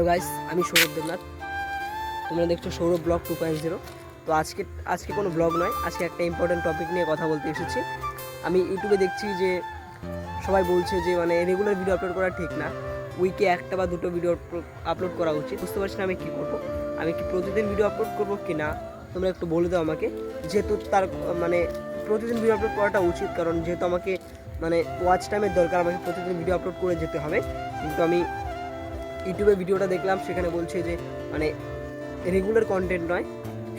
Hello guys আমি সৌরভ দেবনাথ। তোমরা দেখছ Sourav blog two point zero. তো আজকে আজকে কোনো ব্লগ নয়, আজকে একটা ইম্পর্টেন্ট টপিক নিয়ে কথা বলতে এসেছি। আমি ইউটিউবে দেখছি যে সবাই বলছে যে মানে রেগুলার ভিডিও আপলোড করা ঠিক না। উইকে একটা বা দুটো ভিডিও আপলোড করা উচিত। বুঝতে পারছি না আমি কী করব। আমি কি প্রতিদিন ভিডিও আপলোড করব কি না, তোমরা একটু বলে দাও আমাকে। যেহেতু তার মানে প্রতিদিন ভিডিও আপলোড করাটা উচিত, কারণ যেহেতু আমাকে মানে ওয়াচ টাইমের দরকার, আমাকে প্রতিদিন ভিডিও আপলোড করে যেতে হবে। কিন্তু আমি ইউটিউবে ভিডিওটা দেখলাম, সেখানে বলছে যে মানে রেগুলার কন্টেন্ট নয়।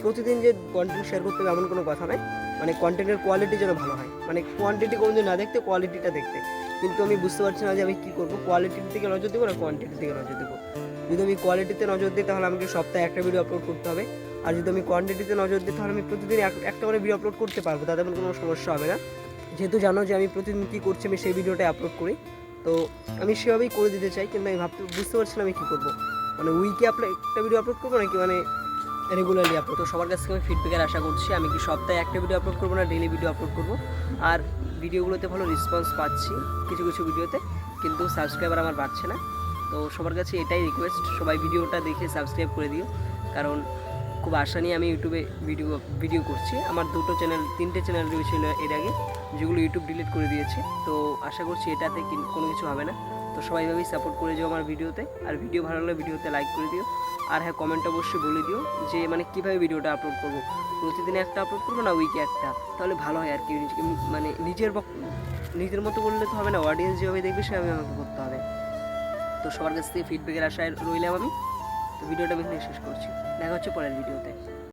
প্রতিদিন যে কন্টেন্ট শেয়ার করতে হবে, এমন কোনো কথা নয়। মানে কন্টেন্টের কোয়ালিটি যেন ভালো হয়। মানে কোয়ান্টিটি কোনো দিন না দেখতে কোয়ালিটিটা দেখতে। কিন্তু আমি বুঝতে পারছি না যে আমি কী করব কোয়ালিটির দিকে নজর দেবো না কোয়ান্টিটির দিকে নজর দেবো। যদি আমি কোয়ালিটিতে নজর দিই, তাহলে আমাকে সপ্তাহে একটা ভিডিও আপলোড করতে হবে। আর যদি আমি কোয়ান্টিটিতে নজর দিই, তাহলে আমি প্রতিদিন এক- একটা করে ভিডিও আপলোড করতে পারব। তাতে আমার কোনো সমস্যা হবে না। যেহেতু জানো যে আমি প্রতিদিন কী করছি, আমি সেই ভিডিওটাই আপলোড করি। তো আমি সেভাবেই করে দিতে চাই, কিন্তু আমি ভাবতে বুঝতে পারছি না আমি কী করব। মানে উইকে আপলোড একটা ভিডিও আপলোড করব নাকি মানে রেগুলারলি আপলোড তো সবার কাছ থেকে আমি ফিডব্যাকের আশা করছি, আমি কি সপ্তাহে একটা ভিডিও আপলোড করব না ডেলি ভিডিও আপলোড করব? আর ভিডিওগুলোতে ভালো রেসপন্স পাচ্ছি কিছু কিছু ভিডিওতে কিন্তু সাবস্ক্রাইবার আমার বাড়ছে না। তো সবার কাছে এটাই রিকোয়েস্ট সবাই ভিডিওটা দেখে সাবস্ক্রাইব করে দিও, কারণ খুব আশা নিয়ে আমি ইউটিউবে ভিডিও ভিডিও করছি। আমার দুটো চ্যানেল তিনটে চ্যানেল রয়েছিল এর আগে, যেগুলো ইউটিউব ডিলিট করে দিয়েছে। তো আশা করছি এটাতে কোনো কিছু হবে না। তো সবাই ভাবেই সাপোর্ট করে যাও আমার ভিডিওতে আর ভিডিও ভালো লাগলে ভিডিওতে লাইক করে দিও। আর হ্যাঁ কমেন্ট অবশ্যই বলে দিও যে মানে কীভাবে ভিডিওটা আপলোড করব? প্রতিদিন একটা আপলোড করব না উইকে একটা? তাহলে ভালো হয় আর কি মানে নিজের নিজের মতো করলে তো হবে না। অডিয়েন্স যেভাবে দেখবে সেভাবে আমাকে করতে হবে। তো সবার কাছ থেকে ফিডব্যাকের আশায় রইলাম আমি। তো ভিডিওটা বেশি শেষ করছি। দেখা হচ্ছে পরের ভিডিওতে।